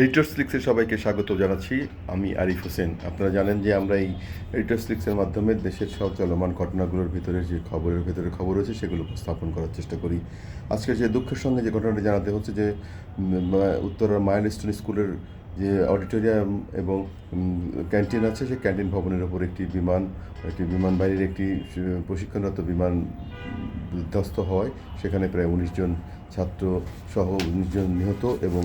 Editors লিক্সে সবাইকে স্বাগত জানাচ্ছি। আমি আরিফ হোসেন। আপনারা জানেন যে আমরা এই এডিটর্স লিক্সের মাধ্যমে দেশের সব চলমান ঘটনাগুলোর ভিতরে যে খবরের ভিতরে খবর রয়েছে, সেগুলো উপস্থাপন করার চেষ্টা করি। আজকে যে দুঃখের সঙ্গে যে ঘটনাটি জানাতে হচ্ছে যে উত্তরার মাইলস্টোন স্কুলের যে অডিটোরিয়াম এবং ক্যান্টিন আছে, সেই ক্যান্টিন ভবনের ওপর একটি বিমান একটি বিমান বাহিনীর একটি প্রশিক্ষণরত বিমান বিধ্বস্ত হয়। সেখানে প্রায় উনিশ জন ছাত্র সহ উনিশ জন নিহত এবং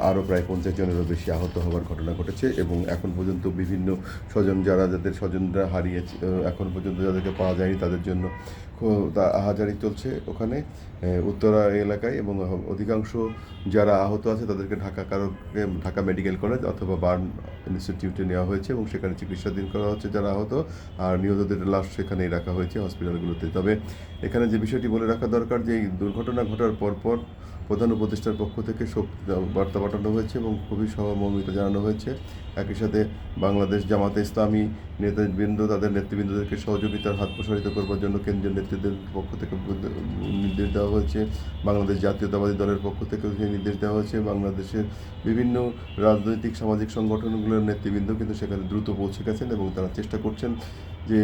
আরও প্রায় পঞ্চাশ জনেরও বেশি আহত হওয়ার ঘটনা ঘটেছে এবং এখন পর্যন্ত বিভিন্ন স্বজন যারা, যাদের স্বজনরা হারিয়েছে এখন পর্যন্ত যাদেরকে পাওয়া যায়নি তাদের জন্য আহাজারি চলছে ওখানে উত্তরা এলাকায় এবং অধিকাংশ যারা আহত আছে তাদেরকে ঢাকা কারও ঢাকা মেডিকেল কলেজ অথবা বার্ন ইনস্টিটিউটে নেওয়া হয়েছে এবং সেখানে চিকিৎসাধীন করা হচ্ছে যারা আহত আর নিহতদের লাশ সেখানেই রাখা হয়েছে হসপিটালগুলোতে। তবে এখানে যে বিষয়টি বলে রাখা দরকার যে এই দুর্ঘটনা ঘটার পরপর প্রধান উপদেষ্টার পক্ষ থেকে শোক বার্তা পাঠানো হয়েছে এবং খুবই সহমর্মিতা জানানো হয়েছে। একই সাথে বাংলাদেশ জামাতে ইসলামী নেতৃবৃন্দ, তাদের নেতৃবৃন্দদেরকে সহযোগিতার হাত প্রসারিত করবার জন্য কেন্দ্রীয় নেতৃত্বের পক্ষ থেকে নির্দেশ দেওয়া হয়েছে। বাংলাদেশ জাতীয়তাবাদী দলের পক্ষ থেকে সেই নির্দেশ দেওয়া হয়েছে। বাংলাদেশের বিভিন্ন রাজনৈতিক, সামাজিক সংগঠনগুলোর নেতৃবৃন্দ কিন্তু সেখানে দ্রুত পৌঁছে গেছেন এবং তারা চেষ্টা করছেন যে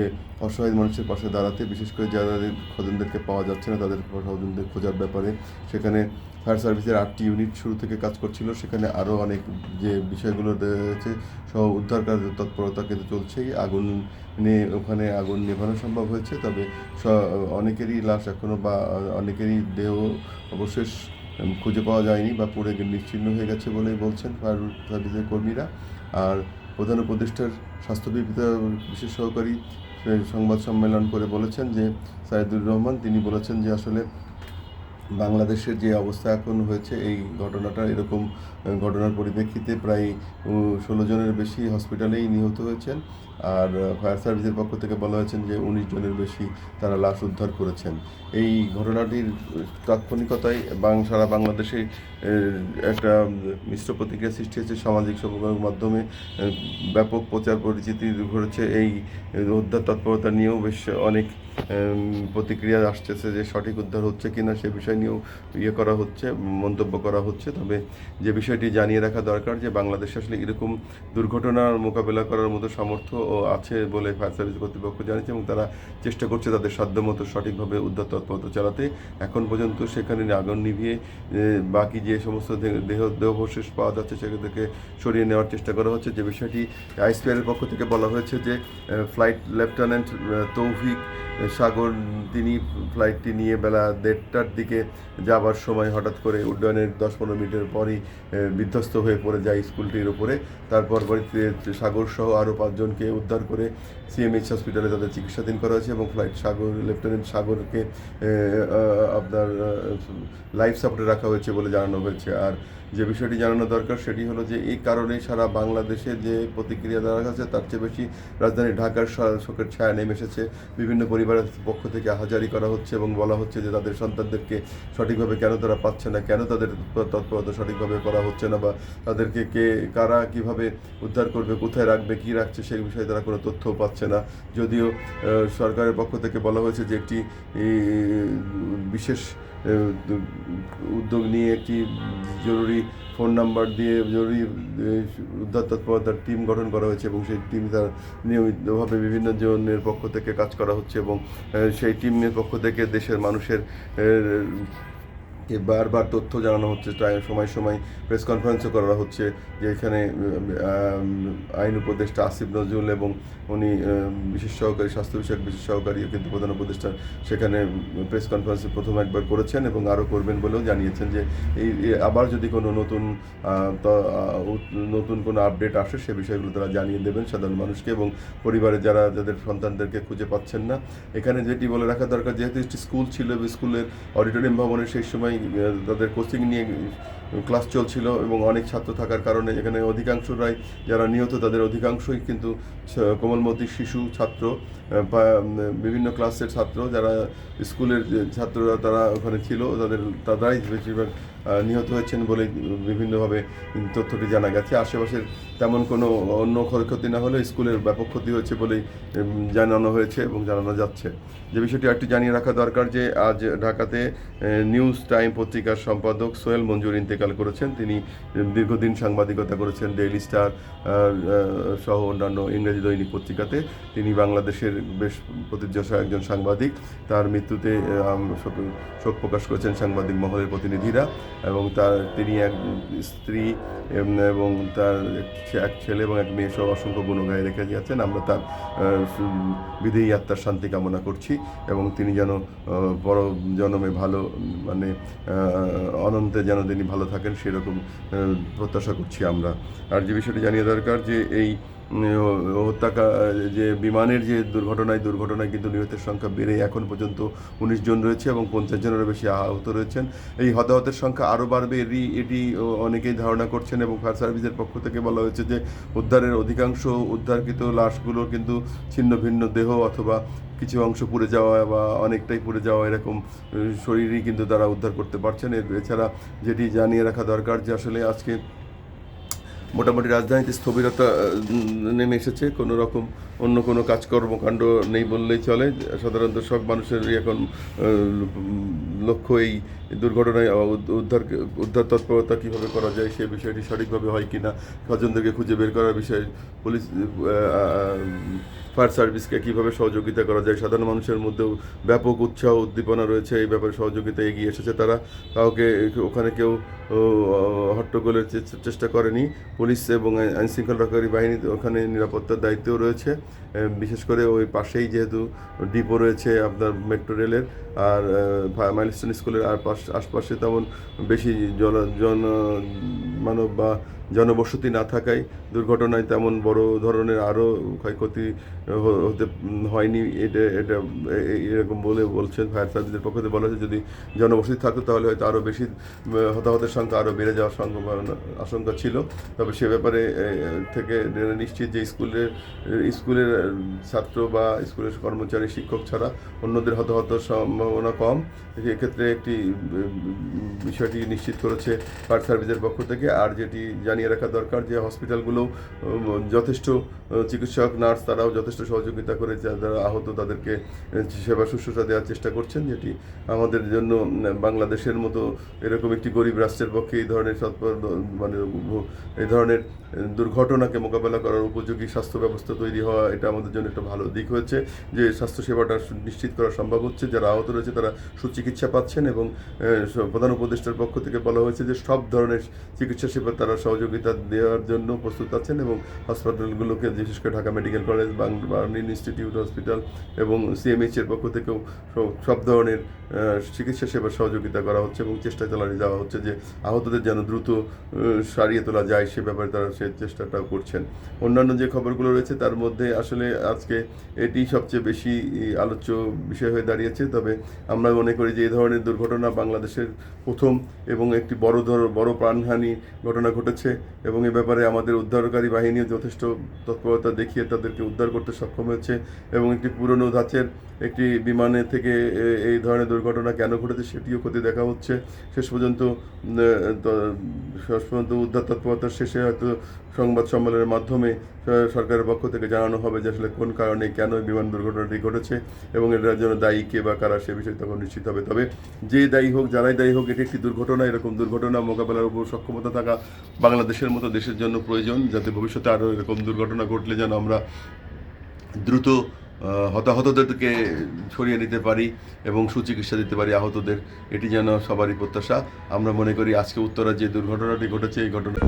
অসহায় মানুষের পাশে দাঁড়াতে, বিশেষ করে যারা স্বজনদেরকে পাওয়া যাচ্ছে না, তাদের স্বজনদের খোঁজার ব্যাপারে। সেখানে ফায়ার সার্ভিসের আটটি ইউনিট শুরু থেকে কাজ করছিল। সেখানে আরও অনেক যে বিষয়গুলো রয়েছে সহ উদ্ধার কাজ তৎপরতা কিন্তু চলছেই। আগুন নিয়ে ওখানে আগুন নেভানো সম্ভব হয়েছে। তবে অনেকেরই লাশ এখনও বা অনেকেরই দেহ অবশেষ খুঁজে পাওয়া যায়নি বা পড়ে গিয়ে নিশ্চিহ্ন হয়ে গেছে বলেই বলছেন ফায়ার সার্ভিসের কর্মীরা। আর প্রধান উপদেষ্টার স্বাস্থ্য বিভাগের বিশেষ সহকারী সংবাদ সম্মেলন করে বলেছেন যে সাইদুর রহমান, তিনি বলেছেন যে আসলে বাংলাদেশের যে অবস্থা এখন হয়েছে, এই ঘটনাটা এরকম ঘটনার পরিপ্রেক্ষিতে প্রায় ষোলো জনের বেশি হসপিটালেই নিহত হয়েছেন। আর ফায়ার সার্ভিসের পক্ষ থেকে বলা হয়েছেন যে উনিশ জনের বেশি তারা লাশ উদ্ধার করেছেন। এই ঘটনাটির তাৎক্ষণিকতায় বাং, সারা বাংলাদেশে একটা মিশ্র প্রতিক্রিয়া সৃষ্টি হয়েছে। সামাজিক সংবাদের মাধ্যমে ব্যাপক প্রচার পরিচিতি ঘটেছে। এই উদ্ধার তৎপরতা নিয়েও বেশ অনেক প্রতিক্রিয়া আসতেছে যে সঠিক উদ্ধার হচ্ছে কিনা সে বিষয় নিয়েও ইয়ে করা হচ্ছে, মন্তব্য করা হচ্ছে। তবে যে বিষয়টি জানিয়ে রাখা দরকার যে বাংলাদেশে আসলে এরকম দুর্ঘটনার মোকাবেলা করার মতো সামর্থ্য আছে বলে ফায়ার সার্ভিস কর্তৃপক্ষ জানিয়েছে এবং তারা চেষ্টা করছে তাদের সাধ্যমতো সঠিকভাবে উদ্ধার তৎপরতা চালাতে। এখন পর্যন্ত সেখানে আগুন নিভিয়ে বাকি যে সমস্ত দেহ দেহবশেষ পাওয়া যাচ্ছে সেগুলোকে সরিয়ে নেওয়ার চেষ্টা করা হচ্ছে। যে বিষয়টি আইসপিআরের পক্ষ থেকে বলা হয়েছে যে ফ্লাইট লেফটেন্যান্ট তৌফিক সাগর, তিনি ফ্লাইটটি নিয়ে বেলা দেড়টার দিকে যাবার সময় হঠাৎ করে উড্ডয়নের দশ পনেরো মিনিটের পরই বিধ্বস্ত হয়ে পড়ে যায় স্কুলটির ওপরে তারপর সাগর সহ আরও পাঁচজনকে উদ্ধার করে সিএমএইচ হসপিটালে তাদের চিকিৎসাধীন করা হয়েছে এবং ফ্লাইট সাগর লেফটেন্যান্ট সাগরকে আপনার লাইফ সাপোর্টে রাখা হয়েছে বলে জানানো হয়েছে। আর যে বিষয়টি জানানো দরকার সেটি হলো যে এই কারণে সারা বাংলাদেশে যে প্রতিক্রিয়া দেওয়া গেছে তার চেয়ে বেশি রাজধানী ঢাকার শোকের ছায়া নেমে এসেছে। বিভিন্ন পরিবারের পক্ষ থেকে হাজারি করা হচ্ছে এবং বলা হচ্ছে যে তাদের সন্তানদেরকে সঠিকভাবে কেন তারা পাচ্ছে না? কেন তাদের তৎপরতা সঠিকভাবে করা হচ্ছে না? বা তাদেরকে কে, কারা কীভাবে উদ্ধার করবে? কোথায় রাখবে? কি রাখছে? সেই বিষয়ে তারা কোনো তথ্য পাচ্ছে না। যদিও সরকারের পক্ষ থেকে বলা হয়েছে যে একটি বিশেষ উদ্যোগ নিয়ে একটি জরুরি ফোন নাম্বার দিয়ে জরুরি উদ্ধার তৎপরতার টিম গঠন করা হয়েছে এবং সেই টিম তার নিয়মিতভাবে বিভিন্ন জনের পক্ষ থেকে কাজ করা হচ্ছে এবং সেই টিমের পক্ষ থেকে দেশের মানুষের বারবার তথ্য জানানো হচ্ছে সময় সময় প্রেস কনফারেন্সও করা হচ্ছে, যে এখানে আইন উপদেষ্টা আসিফ নজরুল এবং উনি বিশেষ সহকারী, স্বাস্থ্য বিষয়ক বিশেষ সহকারী কিন্তু প্রধান উপদেষ্টা সেখানে প্রেস কনফারেন্সে প্রথম একবার করেছেন এবং আরও করবেন বলেও জানিয়েছেন যে এই আবার যদি কোনো নতুন নতুন কোনো আপডেট আসে সে বিষয়গুলো তারা জানিয়ে দেবেন সাধারণ মানুষকে এবং পরিবারে যারা যাদের সন্তানদেরকে খুঁজে পাচ্ছেন না। এখানে যেটি বলে রাখা দরকার, যেহেতু একটি স্কুল ছিল স্কুলের অডিটোরিয়াম ভবনে সেই সময় তাদের কোচিং নিয়ে ক্লাস চলছিল এবং অনেক ছাত্র থাকার কারণে এখানে অধিকাংশরাই, যারা নিহত তাদের অধিকাংশই কিন্তু কোমলমতি শিশু, ছাত্র। বিভিন্ন ক্লাসের ছাত্র যারা স্কুলের ছাত্ররা তারা ওখানে ছিল, তাদের, তারাই বেশিরভাগ নিহত হয়েছেন বলে বিভিন্নভাবে তথ্যটি জানা গেছে। আশেপাশের তেমন কোনো অন্য ক্ষয়ক্ষতি না হলে স্কুলের ব্যাপক ক্ষতি হয়েছে বলেই জানানো হয়েছে এবং জানানো যাচ্ছে। যে বিষয়টি একটু জানিয়ে রাখা দরকার যে, আজ ঢাকাতে নিউজ টাইম পত্রিকার সম্পাদক সোহেল মঞ্জুর ইন্তেকাল করেছেন। তিনি দীর্ঘদিন সাংবাদিকতা করেছেন, ডেইলি স্টার সহ অন্যান্য ইংরেজি দৈনিক পত্রিকাতে। তিনি বাংলাদেশের বেশ প্রতিষ্ঠা একজন সাংবাদিক। তার মৃত্যুতে শোক- প্রকাশ করেছেন সাংবাদিক মহলের প্রতিনিধিরা এবং তার তিনি এক স্ত্রী এবং তার এক- ছেলে এবং এক মেয়ে সহ অসংখ্য গুণগায় রেখে গিয়েছেন। আমরা তার আহ, আত্মার শান্তি কামনা করছি এবং তিনি যেন বড় জন্মে ভালো মানে অনন্তে যেন তিনি ভালো থাকেন সেরকম প্রত্যাশা করছি আমরা। আর যে বিষয়টি জানিয়ে দরকার যে এই উম, হত্যাকা যে বিমানের যে দুর্ঘটনায় দুর্ঘটনায় কিন্তু নিহতের সংখ্যা বেড়ে এখন পর্যন্ত উনিশ জন রয়েছে এবং পঞ্চাশ জনেরও বেশি আহত রয়েছেন। এই হতাহতের সংখ্যা আরও বাড়বে এটি এটি অনেকেই ধারণা করছেন এবং ফায়ার সার্ভিসের পক্ষ থেকে বলা হয়েছে যে উদ্ধারের অধিকাংশ উদ্ধারকৃত লাশগুলো কিন্তু ছিন্ন ভিন্ন দেহ অথবা কিছু অংশ পুড়ে যাওয়া বা অনেকটাই পুড়ে যাওয়া এরকম শরীরই কিন্তু তারা উদ্ধার করতে পারছেন। এছাড়া যেটি জানিয়ে রাখা দরকার যে আসলে আজকে মোটামুটি রাজধানীতে স্থবিরতা নেমে এসেছে। কোনো রকম অন্য কোনো কাজকর্মকাণ্ড নেই বললেই চলে। সাধারণত সব মানুষেরই এখন লক্ষ্য এই দুর্ঘটনায় উদ- উদ্ধার উদ্ধার তৎপরতা কীভাবে করা যায় সে বিষয়টি সঠিকভাবে হয় কিনা স্বজনদেরকে খুঁজে বের করার বিষয়ে পুলিশ ফায়ার সার্ভিসকে কীভাবে সহযোগিতা করা যায়, সাধারণ মানুষের মধ্যেও ব্যাপক উৎসাহ, উদ্দীপনা রয়েছে, এই ব্যাপারে সহযোগিতা এগিয়ে এসেছে তারা। কাউকে, ওখানে কেউ হট্টগোলের চেষ্টা করেনি। পুলিশ এবং আইন শৃঙ্খলা রক্ষাকারী বাহিনী ওখানে নিরাপত্তার দায়িত্বও রয়েছে। বিশেষ করে ওই পাশেই যেহেতু ডিপো রয়েছে আপনার মেট্রো রেলের, আর মাইলস্টোন স্কুলের আর পাশ, আশপাশে তেমন বেশি জন জন, মানব বা জনবসতি না থাকায় দুর্ঘটনায় তেমন বড় ধরনের আরও ক্ষয়ক্ষতি হতে হয়নি। এটা এটা এরকম বলে বলছেন ফায়ার সার্ভিসের পক্ষ থেকে বলা হয়েছে। যদি জনবসতি থাকতো তাহলে হয়তো আরও বেশি হতাহতের সংখ্যা আরও বেড়ে যাওয়ার সম্ভাবনা আশঙ্কা ছিল। তবে সে ব্যাপারে থেকে নিশ্চিত যে স্কুলের স্কুলের ছাত্র বা স্কুলের কর্মচারী, শিক্ষক ছাড়া অন্যদের হতাহতের সম্ভাবনা কম। এক্ষেত্রে একটি বিষয়টি নিশ্চিত করেছে ফায়ার সার্ভিসের পক্ষ থেকে। আর যেটি জানিয়ে রাখা দরকার যে হসপিটালগুলো যথেষ্ট চিকিৎসক, নার্স তারাও যথেষ্ট সহযোগিতা করে যারা আহত তাদেরকে সেবা শুশ্রূষা দেওয়ার চেষ্টা করছেন, যেটি আমাদের জন্য, বাংলাদেশের মতো এরকম একটি গরিব রাষ্ট্রের পক্ষে এই ধরনের সৎপর মানে এই ধরনের আহ, দুর্ঘটনাকে মোকাবেলা করার উপযোগী স্বাস্থ্য ব্যবস্থা তৈরি হওয়া এটা আমাদের জন্য একটা ভালো দিক হয়েছে। যে স্বাস্থ্য সেবাটা নিশ্চিত করা সম্ভব হচ্ছে যারা আহত রয়েছে তারা সুচিকিৎসা পাচ্ছেন এবং প্রধান উপদেষ্টার পক্ষ থেকে বলা হয়েছে যে সব ধরনের চিকিৎসা সেবা তারা সহযোগিতা দেওয়ার জন্য প্রস্তুত আছেন এবং হাসপাতালগুলোকে বিশেষ করে ঢাকা মেডিকেল কলেজ বার্নিন ইনস্টিটিউট হসপিটাল এবং সিএমএইচ এর পক্ষ থেকেও সব- সব ধরনের চিকিৎসা সেবার সহযোগিতা করা হচ্ছে এবং চেষ্টা চালানো যাওয়া হচ্ছে যে আহতদের যেন দ্রুত সারিয়ে তোলা যায় সে ব্যাপারে তারা সে চেষ্টাটাও করছেন। অন্যান্য যে খবরগুলো রয়েছে, তার মধ্যে আসলে আজকে এটি সবচেয়ে বেশি আলোচ্য বিষয় হয়ে দাঁড়িয়েছে। তবে আমরা মনে করি যে এই ধরনের দুর্ঘটনা বাংলাদেশের প্রথম এবং একটি বড় ধর, বড় প্রাণহানি ঘটনা ঘটেছে এবং এ ব্যাপারে আমাদের উদ্ধারকারী বাহিনীও যথেষ্ট তৎপরতা দেখিয়ে তাদেরকে উদ্ধার করতে সক্ষম হয়েছে এবং একটি পুরনো ধাঁচের একটি বিমানে থেকে এই ধরনের দুর্ঘটনা কেন ঘটেছে সেটিও ক্ষতি দেখা হচ্ছে। শেষ পর্যন্ত শেষ পর্যন্ত উদ্ধার তৎপরতার শেষে হয়তো সংবাদ সম্মেলনের মাধ্যমে সরকারের পক্ষ থেকে জানানো হবে যে আসলে কোন কারণে কেন বিমান দুর্ঘটনাটি ঘটেছে এবং এটার জন্য দায়ী কে বা কারা সে বিষয়ে তখন নিশ্চিত হবে। তবে যে দায়ী হোক, যারাই দায়ী হোক, এটি একটি দুর্ঘটনা। এরকম দুর্ঘটনা মোকাবেলার উপর সক্ষমতা থাকা বাংলাদেশের মতো দেশের জন্য প্রয়োজন, যাতে ভবিষ্যতে আরও এরকম দুর্ঘটনা ঘটলে যেন আমরা দ্রুত হতাহতদেরকে সরিয়ে নিতে পারি এবং সুচিকিৎসা দিতে পারি আহতদের। এটি যেন সবারই প্রত্যাশা। আমরা মনে করি আজকে উত্তরা যে দুর্ঘটনাটি ঘটেছে, এই ঘটনা